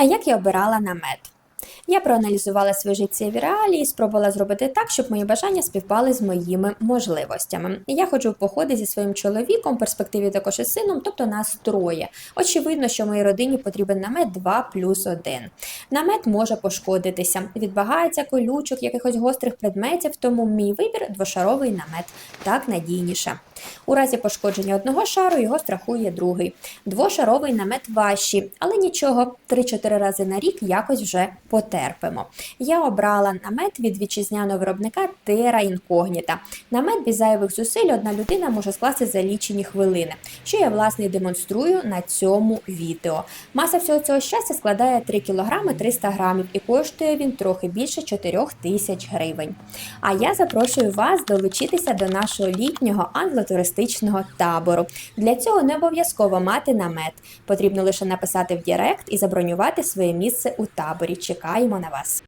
А як я обирала намет? Я проаналізувала свої життєві реалії спробувала зробити так, щоб мої бажання співпали з моїми можливостями. Я ходжу в походи зі своїм чоловіком, в перспективі також із сином, тобто нас троє. Очевидно, що моїй родині потрібен намет 2 плюс 1. Намет може пошкодитися, відбагається колючок, якихось гострих предметів, тому мій вибір двошаровий намет так надійніше. У разі пошкодження одного шару його страхує другий. Двошаровий намет важчий, але нічого, 3-4 рази на рік якось вже потерпимо. Я обрала намет від вітчизняного виробника Terra Incognita. Намет без зайвих зусиль одна людина може скласти за лічені хвилини, що я власне демонструю на цьому відео. Маса всього цього щастя складає 3 кг 300 грамів і коштує він трохи більше 4 тисяч гривень. А я запрошую вас долучитися до нашого літнього англотуристичного табору. Для цього не обов'язково мати намет. Потрібно лише написати в Директ і забронювати своє місце у таборі. Чекаємо на вас.